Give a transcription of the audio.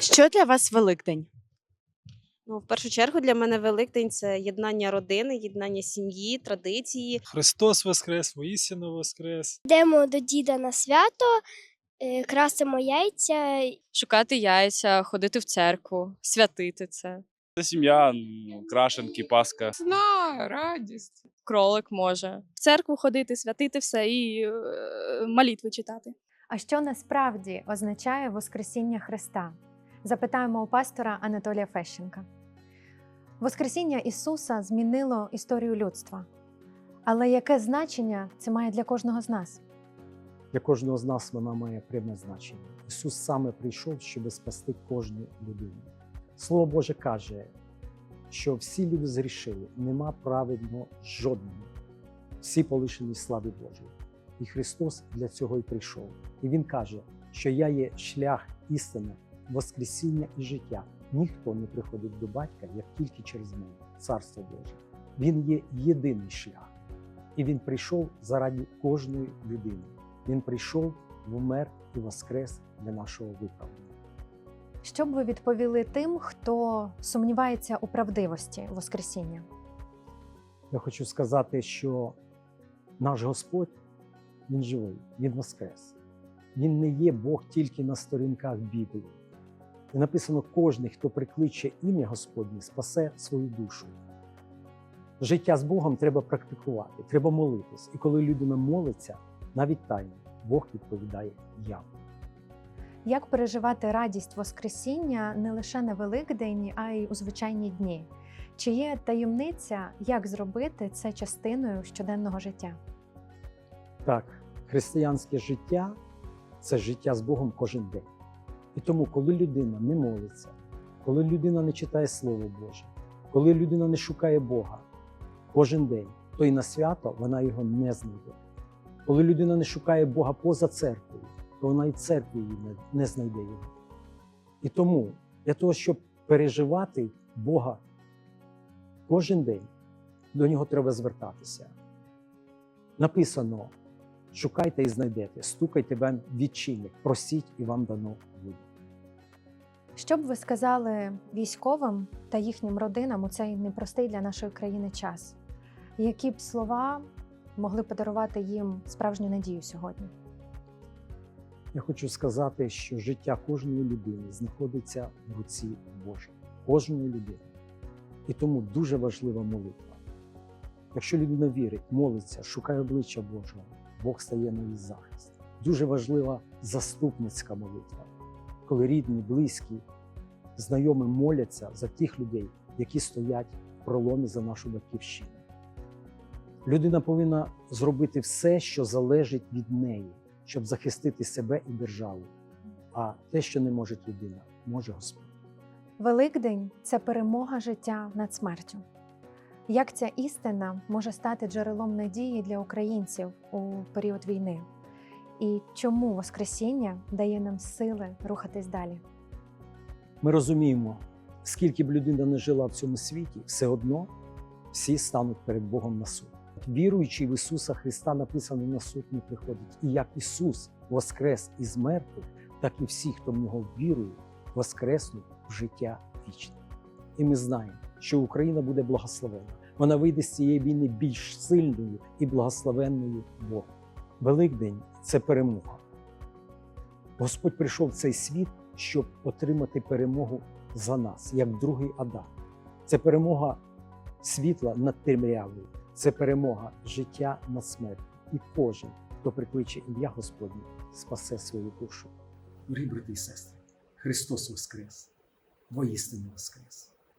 Що для вас Великдень? Ну, в першу чергу для мене Великдень це єднання родини, єднання сім'ї, традиції. Христос Воскрес, воістину Воскрес. Йдемо до діда на свято, е, красимо яйця. шукати яйця, ходити в церкву, святити це. Це сім'я, ну, крашенки, паска. Знаю, радість. Кролик може. в церкву ходити, святити все і е, молитви читати. А що насправді означає Воскресіння Христа? Запитаємо у пастора Анатолія Фещенка. Воскресіння Ісуса змінило історію людства. Але яке значення це має для кожного з нас? Для кожного з нас вона має пряме значення. Ісус саме прийшов, щоб спасти кожну людину. Слово Боже каже, що всі люди зрішили, нема праведного жодного. Всі полишені слави Божої. І Христос для цього і прийшов. І Він каже, що я є шлях істини, Воскресіння і життя. Ніхто не приходить до батька, як тільки через мене, Царство Боже. Він є єдиний шлях. І Він прийшов заради кожної людини. Він прийшов, вмер і воскрес для нашого виправдання. Що б ви відповіли тим, хто сумнівається у правдивості Воскресіння? Я хочу сказати, що наш Господь Він живий, Він воскрес. Він не є Бог тільки на сторінках Біблії. І написано: кожен, хто прикличе ім'я Господнє, спасе свою душу. Життя з Богом треба практикувати, треба молитись. І коли людина молиться, навіть тайно, Бог відповідає явно. Як переживати радість Воскресіння не лише на Великдень, а й у звичайні дні? Чи є таємниця, як зробити це частиною щоденного життя? Так, християнське життя це життя з Богом кожен день. І тому, коли людина не молиться, коли людина не читає Слово Боже, коли людина не шукає Бога кожен день, то і на свято вона його не знайде. Коли людина не шукає Бога поза церквою, то вона і в церкві не знайде його. І тому для того, щоб переживати Бога кожен день, до нього треба звертатися. Написано: шукайте і знайдете, стукайте вам відчинять, просіть і вам дано буде. Що б ви сказали військовим та їхнім родинам у цей непростий для нашої країни час? Які б слова могли подарувати їм справжню надію сьогодні? Я хочу сказати, що життя кожної людини знаходиться в руці Божій, кожної людини. І тому дуже важлива молитва. Якщо людина вірить, молиться, шукає обличчя Божого, Бог стає на її захист. Дуже важлива заступницька молитва, коли рідні, близькі, знайомі моляться за тих людей, які стоять в проломі за нашу батьківщину. Людина повинна зробити все, що залежить від неї, щоб захистити себе і державу. А те, що не може людина, може Господь. Великдень це перемога життя над смертю. Як ця істина може стати джерелом надії для українців у період війни? І чому Воскресіння дає нам сили рухатись далі? Ми розуміємо, скільки б людина не жила в цьому світі, все одно всі стануть перед Богом на суд. Віруючи в Ісуса Христа, написано на суд не приходить. І як Ісус воскрес із мертвих, так і всі, хто в нього вірує, воскреснуть в життя вічне. І ми знаємо, що Україна буде благословена. Вона вийде з цієї війни більш сильною і благословенною Богом. Великдень це перемога. Господь прийшов в цей світ, щоб отримати перемогу за нас, як другий Адам. Це перемога світла над темрявою, це перемога життя над смертю. І кожен, хто прикличе ім'я Господнє, спасе свою душу. Дорогі брати і сестри, Христос Воскрес! Воістину Воскрес!